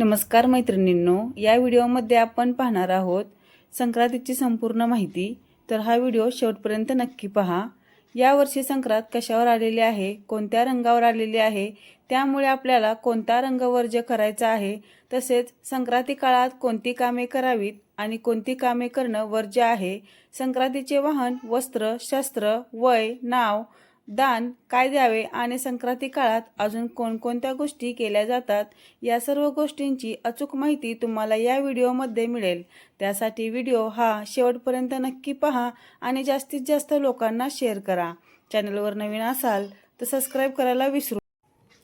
नमस्कार मैत्रिणींनो या व्हिडिओमध्ये आपण पाहणार आहोत संक्रांतीची संपूर्ण माहिती. तर हा व्हिडिओ शेवटपर्यंत नक्की पहा. यावर्षी संक्रांत कशावर आलेली आहे कोणत्या रंगावर आलेली आहे त्यामुळे आपल्याला कोणता रंग वर्ज्य करायचा आहे तसेच संक्रांती काळात कोणती कामे करावीत आणि कोणती कामे करणं वर्ज्य आहे संक्रांतीचे वाहन वस्त्र शस्त्र वय नाव दान काय द्यावे आणि संक्रांती काळात अजून कोणकोणत्या गोष्टी केल्या जातात या सर्व गोष्टींची अचूक माहिती तुम्हाला या व्हिडिओमध्ये मिळेल. त्यासाठी व्हिडिओ हा शेवटपर्यंत नक्की पहा आणि जास्तीत जास्त लोकांना शेअर करा. चॅनलवर नवीन असाल तर सबस्क्राईब करायला विसरू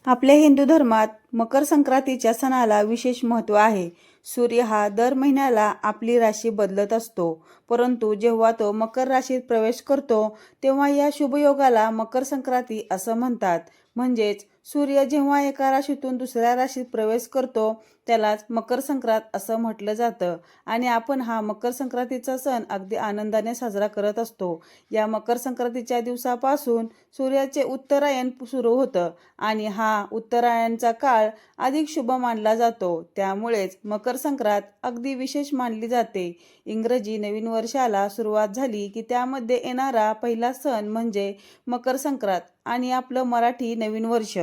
आपल्या हिंदू धर्मात मकर संक्रांतीच्या सणाला विशेष महत्त्व आहे. सूर्य हा दर महिन्याला आपली राशी बदलत असतो. परंतु जेव्हा तो मकर राशीत प्रवेश करतो तेव्हा या शुभयोगाला मकर संक्रांती असं म्हणतात. म्हणजेच सूर्य जेव्हा एका राशीतून दुसऱ्या राशीत प्रवेश करतो त्यालाच मकर संक्रांत असं म्हटलं जातं. आणि आपण हा मकर संक्रांतीचा सण अगदी आनंदाने साजरा करत असतो. या मकर संक्रांतीच्या दिवसापासून सूर्याचे उत्तरायण सुरू होतं आणि हा उत्तरायणचा काळ अधिक शुभ मानला जातो. त्यामुळेच मकर संक्रांत अगदी विशेष मानली जाते. इंग्रजी नवीन वर्षाला सुरुवात झाली की त्यामध्ये येणारा पहिला सण म्हणजे मकर संक्रांत आणि आपलं मराठी नवीन वर्ष.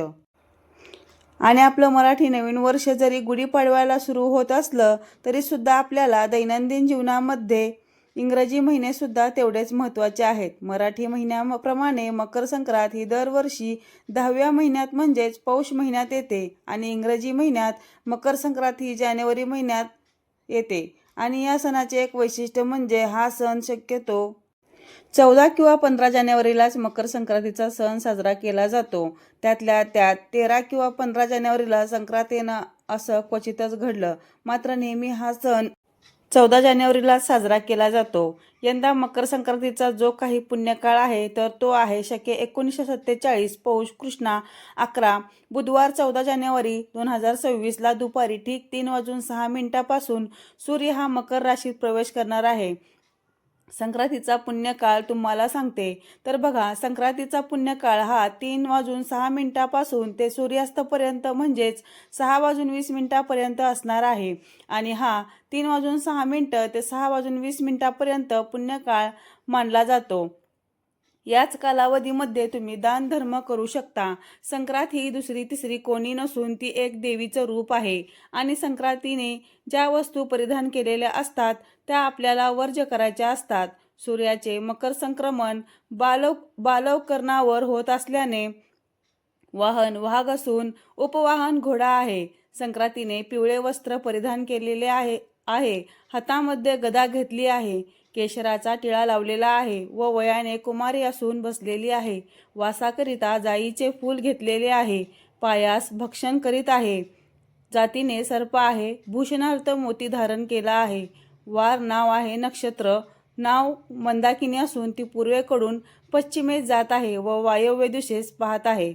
आणि आपलं मराठी नवीन वर्ष जरी गुढीपाडव्याला सुरू होत असलं तरी सुद्धा आपल्याला दैनंदिन जीवनामध्ये इंग्रजी महिने सुद्धा तेवढेच महत्त्वाचे आहेत. मराठी महिन्याप्रमाणे मकर संक्रांत ही दरवर्षी दहाव्या महिन्यात म्हणजेच पौष महिन्यात येते आणि इंग्रजी महिन्यात मकर संक्रांत ही जानेवारी महिन्यात येते. आणि या सणाचे एक वैशिष्ट्य म्हणजे हा सण शक्यतो चौदा किंवा पंधरा जानेवारीलाच मकर संक्रांतीचा सण साजरा केला जातो. त्यातल्या त्यात तेरा किंवा पंधरा जानेवारीला संक्रांत येणं असं क्वचितच घडलं. मात्र नेहमी हा सण चौदा जानेवारीला साजरा केला जातो. यंदा मकर संक्रांतीचा जो काही पुण्यकाळ आहे तर तो आहे शके एकोणीसशे सत्तेचाळीस पौष कृष्णा अकरा. बुधवार चौदा जानेवारी दोन हजार सव्वीसला दुपारी ठीक तीन वाजून सहा मिनिटापासून सूर्य हा मकर राशीत प्रवेश करणार आहे. संक्रांतीचा पुण्यकाळ तुम्हाला सांगते. तर बघा संक्रांतीचा पुण्यकाळ हा तीन वाजून सहा मिनिटापासून ते सूर्यास्तपर्यंत म्हणजेच सहा वाजून वीस मिनिटापर्यंत असणार आहे. आणि हा तीन वाजून सहा मिनटं ते सहा वाजून वीस मिनिटापर्यंत पुण्यकाळ मानला जातो. याच कालावधीमध्ये तुम्ही दान धर्म करू शकता. संक्रांत ही दुसरी तिसरी कोणी नसून ती एक देवीचं रूप आहे. आणि संक्रांतीने ज्या वस्तू परिधान केलेल्या असतात त्या आपल्याला वर्ज्य करायच्या असतात. सूर्याचे मकर संक्रमण बालव बालवकरणावर होत असल्याने वाहन वाहक असून उपवाहन घोडा आहे. संक्रांतीने पिवळे वस्त्र परिधान केलेले आहे आहे. हातामध्ये गदा घेतली आहे. केशराचा टिळा लावलेला आहे व वयाने कुमारी असून बसलेली आहे. वासाकरिता जाईचे फूल घेतलेले आहे. पायास भक्षण करीत आहे. जातीने सर्प आहे. भूषणार्थ मोती धारण केला आहे. वार नाव आहे नक्षत्र. नाव मंदाकिनी असून ती पूर्वेकडून पश्चिमेस जात आहे व वायव्य दिशेस पाहत आहे.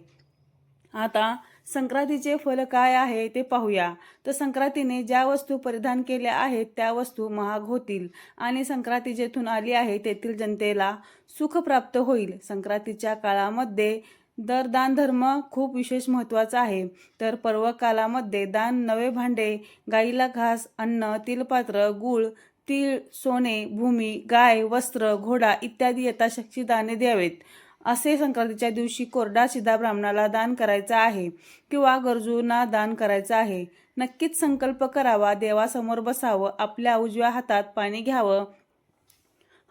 आता संक्रांतीचे फल काय आहे ते पाहूया. तर संक्रांतीने ज्या वस्तू परिधान केल्या आहेत त्या वस्तू महाग होतील आणि संक्रांती जेथून आली आहे तेथील जनतेला सुख प्राप्त होईल. संक्रांतीच्या काळामध्ये दर दान धर्म खूप विशेष महत्त्वाचा आहे. तर पर्व कालामध्ये दान नवे भांडे गाईला घास अन्न तिलपात्र गूळ तीळ सोने भूमी गाय वस्त्र घोडा इत्यादी यथाशक्ती दाने द्यावेत. असे संक्रांतीच्या दिवशी कोरडा शिधा ब्राह्मणाला दान करायचा आहे किंवा गरजूंना दान करायचं आहे. नक्कीच संकल्प करावा देवासमोर बसावं आपल्या उजव्या हातात पाणी घ्यावं.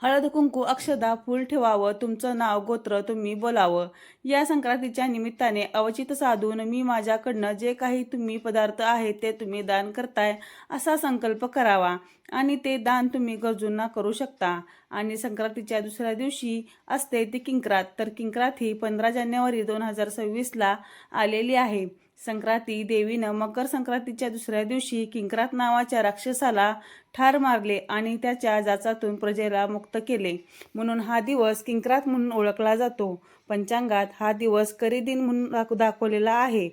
हळद कुंकू अक्षदा फूल ठेवावं तुमचं नाव गोत्र तुम्ही बोलावं. या संक्रांतीच्या निमित्ताने अवचित साधून मी माझ्याकडनं जे काही तुम्ही पदार्थ आहेत ते तुम्ही दान करताय असा संकल्प करावा. आणि ते दान तुम्ही गरजूंना करू शकता. आणि संक्रांतीच्या दुसऱ्या दिवशी असते ती किंक्रात. तर किंक्रात ही पंधरा जानेवारी दोन हजार सव्वीसला आलेली आहे. संक्रांती देवीनं मकर संक्रांतीच्या दुसऱ्या दिवशी किंक्रात नावाच्या राक्षसाला ठार मारले आणि त्याच्या जाचातून प्रजेला मुक्त केले. म्हणून हा दिवस किंक्रात म्हणून ओळखला जातो. पंचांगात हा दिवस करी दिन म्हणून दाख- दाखवलेला आहे.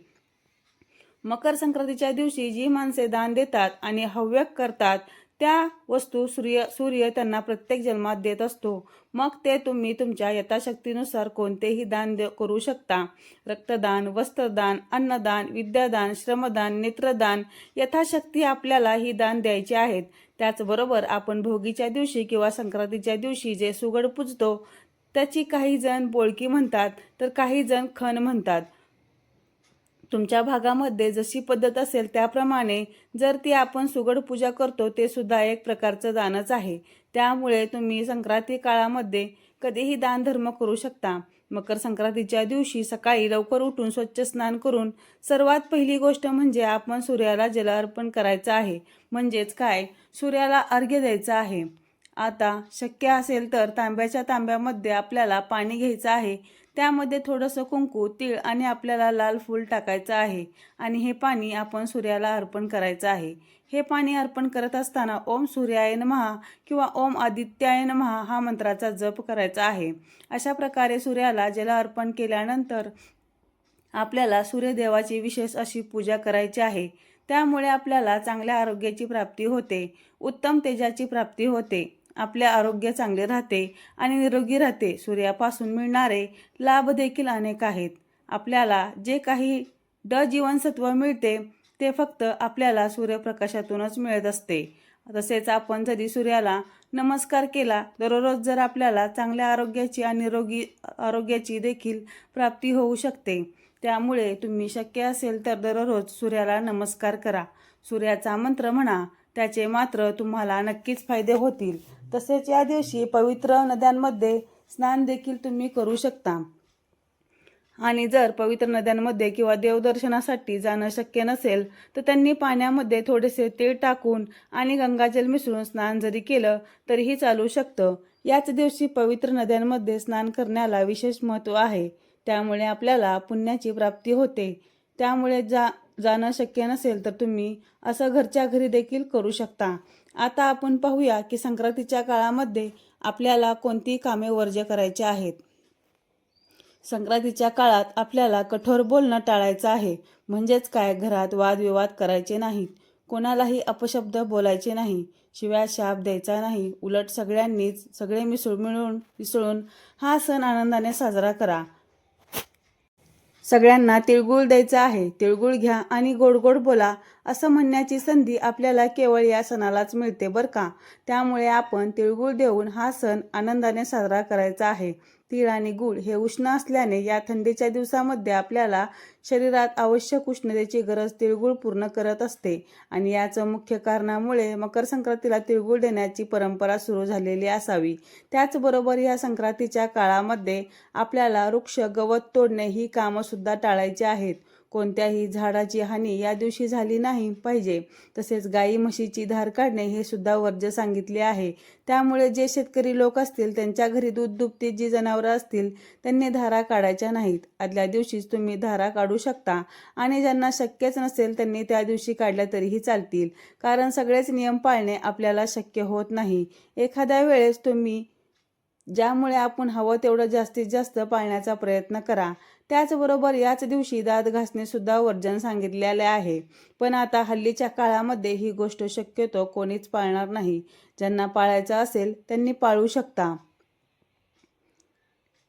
मकर संक्रांतीच्या दिवशी जी माणसे दान देतात आणि हव्यक करतात त्या वस्तू सूर्य सूर्य त्यांना प्रत्येक जन्मात देत असतो. मग ते तुम्ही तुमच्या यथाशक्तीनुसार कोणतेही दान दे- करू शकता. रक्तदान वस्त्रदान अन्नदान विद्यादान श्रमदान नेत्रदान यथाशक्ती आपल्याला ही दान द्यायची आहेत. त्याचबरोबर आपण भोगीच्या दिवशी किंवा संक्रांतीच्या दिवशी जे सुगड पूजतो त्याची काही जण बोळकी म्हणतात तर काही जण खण म्हणतात. तुमच्या भागामध्ये जशी पद्धत असेल त्याप्रमाणे जर ती आपण सुगड पूजा करतो ते सुद्धा एक प्रकारचं दानच आहे. त्यामुळे तुम्ही संक्रांती काळामध्ये कधीही दानधर्म करू शकता. मकर संक्रांतीच्या दिवशी सकाळी लवकर उठून स्वच्छ स्नान करून सर्वात पहिली गोष्ट म्हणजे आपण सूर्याला जल अर्पण करायचं आहे. म्हणजेच काय? सूर्याला अर्घ्य द्यायचं आहे. आता शक्य असेल तर तांब्याच्या तांब्यामध्ये आपल्याला पाणी घ्यायचं आहे. त्यामध्ये थोडंसं कुंकू तीळ आणि आपल्याला लाल फूल टाकायचं आहे आणि हे पाणी आपण सूर्याला अर्पण करायचं आहे. हे पाणी अर्पण करत असताना ओम सूर्याय महा किंवा ओम आदित्याय महा हा मंत्राचा जप करायचा आहे. अशा प्रकारे सूर्याला जल अर्पण केल्यानंतर आपल्याला सूर्यदेवाची विशेष अशी पूजा करायची आहे. त्यामुळे आपल्याला चांगल्या आरोग्याची प्राप्ती होते. उत्तम तेजाची प्राप्ती होते. आपले आरोग्य चांगले राहते आणि निरोगी राहते सूर्यापासून मिळणारे लाभ देखील अनेक आहेत. आपल्याला जे काही ड जीवनसत्व मिळते ते फक्त आपल्याला सूर्यप्रकाशातूनच मिळत असते. तसेच आपण जरी सूर्याला नमस्कार केला दररोज जर आपल्याला चांगल्या आरोग्याची आणि निरोगी आरोग्याची देखील प्राप्ती होऊ शकते. त्यामुळे तुम्ही शक्य असेल तर दररोज सूर्याला नमस्कार करा. सूर्याचा मंत्र म्हणा त्याचे मात्र तुम्हाला नक्कीच फायदे होतील. तसेच या दिवशी पवित्र नद्यांमध्ये स्नान देखील तुम्ही करू शकता. आणि जर पवित्र नद्यांमध्ये किंवा देवदर्शनासाठी जाणं शक्य नसेल तर त्यांनी पाण्यामध्ये थोडेसे तेल टाकून आणि गंगाजल मिसळून स्नान जरी केलं तरीही चालू शकतं. याच दिवशी पवित्र नद्यांमध्ये स्नान करण्याला विशेष महत्त्व आहे. त्यामुळे आपल्याला पुण्याची प्राप्ती होते. त्यामुळे जा जाणं शक्य नसेल तर तुम्ही असं घरच्या घरी देखील करू शकता. आता आपण पाहूया की संक्रांतीच्या काळामध्ये आपल्याला कोणती कामे वर्ज्य करायची आहेत. संक्रांतीच्या काळात आपल्याला कठोर बोलणं टाळायचं आहे. म्हणजेच काय? घरात वादविवाद करायचे नाहीत. कोणालाही अपशब्द बोलायचे नाही. शिवाय शाप द्यायचा नाही. उलट सगळ्यांनीच सगळे मिसळ मिळून मिसळून हा सण आनंदाने साजरा करा. सगळ्यांना तिळगुळ द्यायचं आहे. तिळगुळ घ्या आणि गोड गोड बोला असं म्हणण्याची संधी आपल्याला केवळ या सणालाच मिळते बरं का? त्यामुळे आपण तिळगुळ देऊन हा सण आनंदाने साजरा करायचा आहे. तीळ आणि गुळ हे उष्ण असल्याने या थंडीच्या दिवसामध्ये आपल्याला शरीरात आवश्यक उष्णतेची गरज तिळगुळ पूर्ण करत असते. आणि याचं मुख्य कारणामुळे मकर संक्रांतीला तिळगुळ देण्याची परंपरा सुरू झालेली असावी. त्याचबरोबर या संक्रांतीच्या काळामध्ये आपल्याला वृक्ष गवत तोडणे ही कामंसुद्धा टाळायची आहेत. कोणत्याही झाडाची हानी या दिवशी झाली नाही पाहिजे. तसेच गाई म्हशीची धार काढणे हे सुद्धा वर्ज्य सांगितले आहे. त्यामुळे जे शेतकरी लोक असतील त्यांच्या घरी दूध दुभती जी जनावरं असतील त्यांनी धारा काढायच्या नाहीत. आदल्या दिवशीच तुम्ही धारा काढू शकता आणि ज्यांना शक्यच नसेल त्यांनी त्या दिवशी काढल्या तरीही चालतील. कारण सगळेच नियम पाळणे आपल्याला शक्य होत नाही. एखाद्या वेळेस तुम्ही ज्यामुळे आपण हवं तेवढं जास्तीत जास्त पाळण्याचा प्रयत्न करा. त्याचबरोबर याच दिवशी दात घासणे सुद्धा वर्जन सांगितलेले आहे. पण आता हल्लीच्या काळामध्ये ही गोष्ट शक्यतो कोणीच पाळणार नाही. ज्यांना पाळायचं असेल त्यांनी पाळू शकता.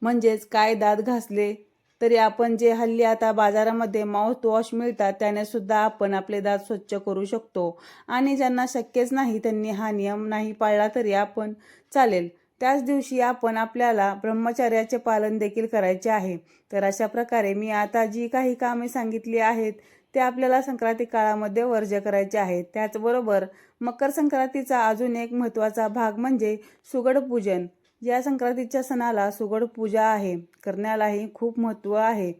म्हणजेच काय दात घासले? तरी आपण जे हल्ली आता बाजारामध्ये माउथ वॉश मिळतात त्याने सुद्धा आपण आपले दात स्वच्छ करू शकतो. आणि ज्यांना शक्यच नाही त्यांनी हा नियम नाही पाळला तरी आपण चालेल. त्याच दिवशी आपण आपल्याला ब्रह्मचर्याचे पालन देखील करायचे आहे. तर अशा प्रकारे मी आता जी काही कामे सांगितली आहेत ते आपल्याला संक्रांती काळामध्ये वर्ज करायचे आहेत. त्याचबरोबर मकर संक्रांतीचा अजून एक महत्त्वाचा भाग म्हणजे सुगड पूजन. या संक्रांतीच्या सणाला सुगड पूजा आहे. करण्यालाही खूप महत्त्व आहे.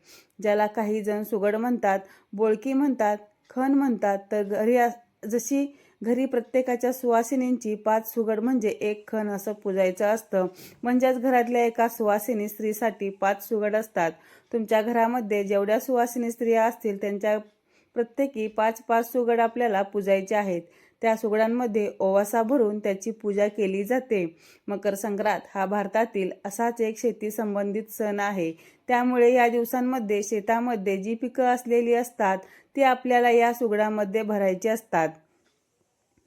ज्याला काही जण सुगड म्हणतात बोळकी म्हणतात खण म्हणतात तर घरी अस- जशी घरी प्रत्येकाच्या सुवासिनींची पाच सुगड म्हणजे एक खण असं पूजायचं असतं. म्हणजेच घरातल्या एका सुवासिनी स्त्रीसाठी पाच सुगड असतात. तुमच्या घरामध्ये जेवढ्या सुवासिनी स्त्रिया असतील त्यांच्या प्रत्येकी पाच पाच सुगड आपल्याला पूजायचे आहेत. त्या सुगडांमध्ये ओवासा भरून त्याची पूजा केली जाते. मकर संक्रांत हा भारतातील असाच एक शेती संबंधित सण आहे. त्यामुळे या दिवसांमध्ये शेतामध्ये जी पिकं असलेली असतात ती आपल्याला या सुगडामध्ये भरायची असतात.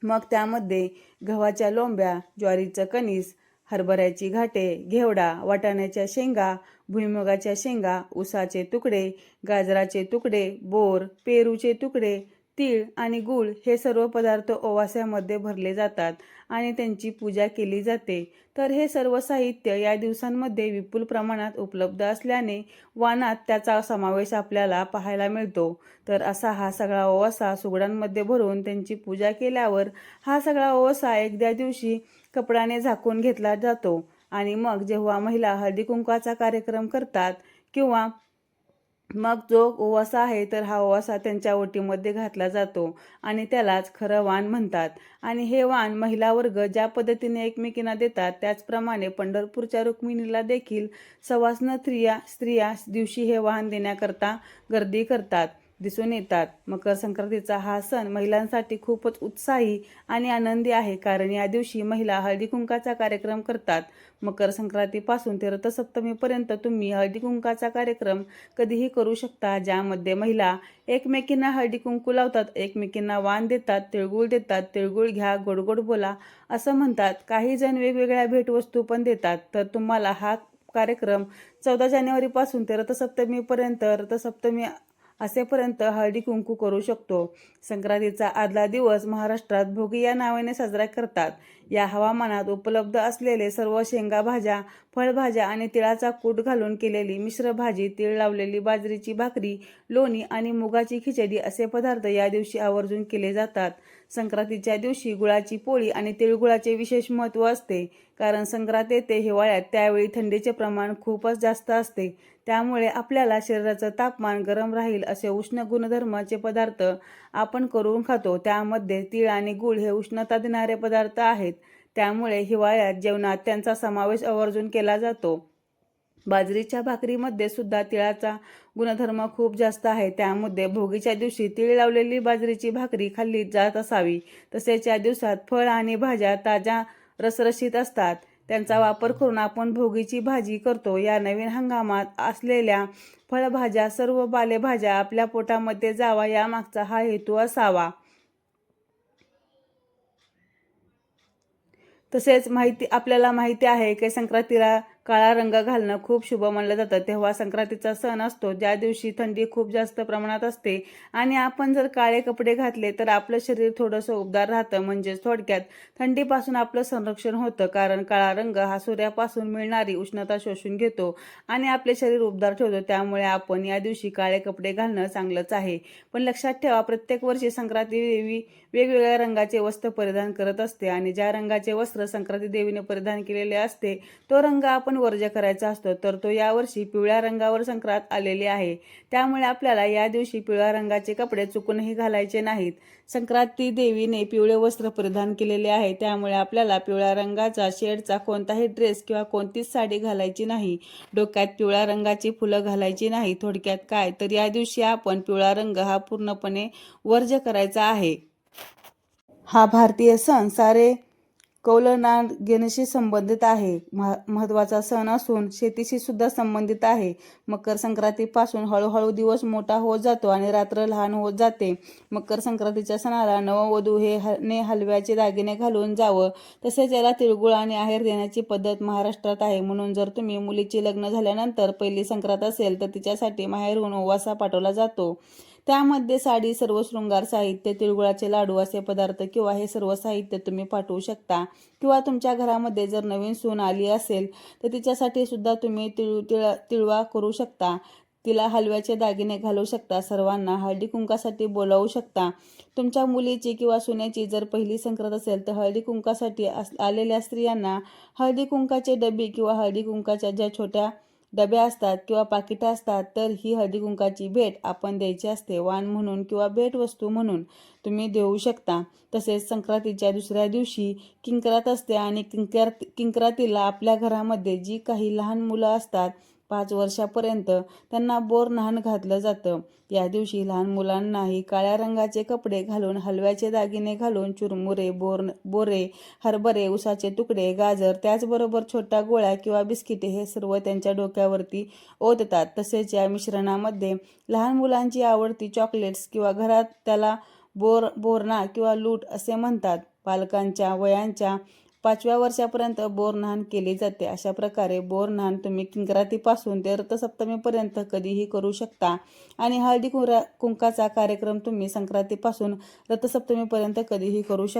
मग त्यामध्ये गव्हाच्या लोंब्या ज्वारीचं कणीस हरभऱ्याची घाटे घेवडा वाटाण्याच्या शेंगा भुईमुगाच्या शेंगा उसाचे तुकडे गाजराचे तुकडे बोर पेरूचे तुकडे तीळ आणि गूळ हे सर्व पदार्थ ओवास्यामध्ये भरले जातात. आणि त्यांची पूजा केली जाते. तर हे सर्व साहित्य या दिवसांमध्ये विपुल प्रमाणात उपलब्ध असल्याने वानात त्याचा समावेश आपल्याला पाहायला मिळतो. तर असा हा सगळा ओवासा सुगडांमध्ये भरून त्यांची पूजा केल्यावर हा सगळा ओवासा एकद्या दिवशी कपड्याने झाकून घेतला जातो. आणि मग जेव्हा महिला हळदी कुंकवाचा कार्यक्रम करतात किंवा मग जो ओवासा आहे तर हा ओवासा त्यांच्या ओटीमध्ये घातला जातो आणि त्यालाच खरं वाण म्हणतात. आणि हे वाण महिला वर्ग ज्या पद्धतीने एकमेकींना देतात त्याचप्रमाणे पंढरपूरच्या रुक्मिणीला देखील सवासनं स्त्रिया स्त्रिया दिवशी हे वाहन देण्याकरता गर्दी करतात. दिसून येतात. मकर संक्रांतीचा हा सण महिलांसाठी खूपच उत्साही आणि आनंदी आहे. कारण या दिवशी महिला हळदी कुंकाचा कार्यक्रम करतात. मकर संक्रांतीपासून ते रथसप्तमीपर्यंत तुम्ही हळदी कुंकाचा कार्यक्रम कधीही करू शकता ज्यामध्ये महिला एकमेकींना हळदी कुंकू लावतात एकमेकींना वाण देतात तिळगुळ देतात तिळगुळ घ्या गोडगोड बोला असं म्हणतात. काही जण वेगवेगळ्या भेटवस्तू पण देतात. तर तुम्हाला हा कार्यक्रम चौदा जानेवारीपासून ते रथसप्तमीपर्यंत रथसप्तमी असेपर्यंत हळदी कुंकू करू शकतो. संक्रांतीचा आदला दिवस महाराष्ट्रात भोगी या नावाने साजरा करतात. या हवामानात उपलब्ध असलेले सर्व शेंगा भाज्या फळभाज्या आणि तिळाचा कूट घालून केलेली मिश्र भाजी तीळ लावलेली बाजरीची भाकरी लोणी आणि मुगाची खिचडी असे पदार्थ या दिवशी आवर्जून केले जातात. संक्रांतीच्या दिवशी गुळाची पोळी आणि तिळगुळाचे विशेष महत्त्व असते. कारण संक्रांत येते हिवाळ्यात त्यावेळी थंडीचे प्रमाण खूपच जास्त असते. त्यामुळे आपल्याला शरीराचं तापमान गरम राहील असे उष्ण गुणधर्माचे पदार्थ आपण करून खातो. त्यामध्ये तीळ आणि गूळ हे उष्णता देणारे पदार्थ आहेत. त्यामुळे हिवाळ्यात जेवणात त्यांचा समावेश आवर्जून केला जातो. बाजरीच्या भाकरीमध्ये सुद्धा तिळाचा गुणधर्म खूप जास्त आहे. त्यामध्ये भोगीच्या दिवशी तीळ लावलेली बाजरीची भाकरी खाल्ली जात असावी. तसेच या दिवसात फळ आणि भाज्या ताज्या रसरशीत असतात. त्यांचा वापर करून आपण भोगीची भाजी करतो. या नवीन हंगामात असलेल्या फळभाज्या सर्व पालेभाज्या आपल्या पोटामध्ये जावा यामागचा हा हेतू असावा. तसेच माहिती आपल्याला माहिती आहे की संक्रांतीला काळा रंग घालणं खूप शुभ मानलं जातं. तेव्हा संक्रांतीचा सण असतो. ज्या दिवशी थंडी खूप जास्त प्रमाणात असते आणि आपण जर काळे कपडे घातले तर आपलं शरीर थोडंसं उबदार राहतं. म्हणजेच थोडक्यात थंडीपासून आपलं संरक्षण होतं. कारण काळा रंग हा सूर्यापासून मिळणारी उष्णता शोषून घेतो आणि आपले शरीर उबदार ठेवतो. त्यामुळे आपण या दिवशी काळे कपडे घालणं चांगलंच आहे. पण लक्षात ठेवा प्रत्येक वर्षी संक्रांती देवी वेगवेगळ्या रंगाचे वस्त्र परिधान करत असते आणि ज्या रंगाचे वस्त्र संक्रांती देवीने परिधान केलेले असते तो रंग आपण वर्ज करायचा असतो तर तो यावर्षी पिवळ्या रंगावर संक्रांत आलेली आहे. त्यामुळे आपल्याला या दिवशी पिवळ्या रंगाचे कपडे चुकूनही घालायचे नाहीत. संक्रांती देवीने पिवळे वस्त्र परिधान केलेले आहे. त्यामुळे आपल्याला पिवळ्या रंगाचा शेडचा कोणताही ड्रेस किंवा कोणतीच साडी घालायची नाही. डोक्यात पिवळ्या रंगाची फुलं घालायची नाही. थोडक्यात काय? तर या दिवशी आपण पिवळा रंग हा पूर्णपणे वर्ज करायचा आहे. हा भारतीय सण सारे कौलनागिनीशी संबंधित आहे. मह महत्त्वाचा सण असून शेतीशी सुद्धा संबंधित आहे. मकर संक्रांतीपासून हळूहळू दिवस मोठा होत जातो आणि रात्र लहान होत जाते. मकर संक्रांतीच्या सणाला नववधू हे ने हलव्याचे दागिने घालून जावं. तसेच याला तिळगुळ आणि आहेर देण्याची पद्धत महाराष्ट्रात आहे. म्हणून जर तुम्ही मुलीचे लग्न झाल्यानंतर पहिली संक्रांत असेल तर तिच्यासाठी माहेरहून ओवासा पाठवला जातो. त्यामध्ये साडी सर्व शृंगार साहित्य तिळगुळाचे लाडू असे पदार्थ किंवा हे सर्व साहित्य तुम्ही पाठवू शकता. किंवा तुमच्या घरामध्ये जर नवीन सून आली असेल तर तिच्यासाठी सुद्धा तुम्ही तिळ तिळ तिळवा करू शकता. तिला हलव्याचे दागिने घालू शकता. सर्वांना हळदी कुंकासाठी बोलावू शकता. तुमच्या मुलीची किंवा सुनेची जर पहिली संक्रांत असेल तर हळदी कुंकासाठी आलेल्या स्त्रियांना हळदी कुंकाचे डबी किंवा हळदी कुंकाच्या ज्या छोट्या डबे असतात किंवा पाकिटं असतात तर ही हळदी कुंकाची भेट आपण द्यायची असते. वाण म्हणून किंवा भेटवस्तू म्हणून तुम्ही देऊ शकता. तसेच संक्रांतीच्या दुसऱ्या दिवशी किंकरात असते आणि किंकर किंक्रातीला आपल्या घरामध्ये जी काही लहान मुलं असतात पाच वर्षापर्यंत त्यांना बोर नहाण घातलं जातं. या दिवशी लहान मुलांनाही काळ्या रंगाचे कपडे घालून हलव्याचे दागिने घालून चुरमुरे बोर बोरे हरभरे उसाचे तुकडे गाजर त्याचबरोबर छोट्या गोळ्या किंवा बिस्किटे हे सर्व त्यांच्या डोक्यावरती ओततात. तसेच या मिश्रणामध्ये लहान मुलांची आवडती चॉकलेट्स किंवा घरात त्याला बोर बोरणा किंवा लूट असे म्हणतात. पालकांच्या वयांच्या पाचव्या वर्षापर्यंत बोरनान केली जाते. अशा प्रकारे बोरनान तुम्ही किंकरातीपासून ते रथसप्तमीपर्यंत कधीही करू शकता. आणि हळदी कुंरा कुंकाचा कार्यक्रम तुम्ही संक्रांतीपासून रथसप्तमीपर्यंत कधीही करू शकता.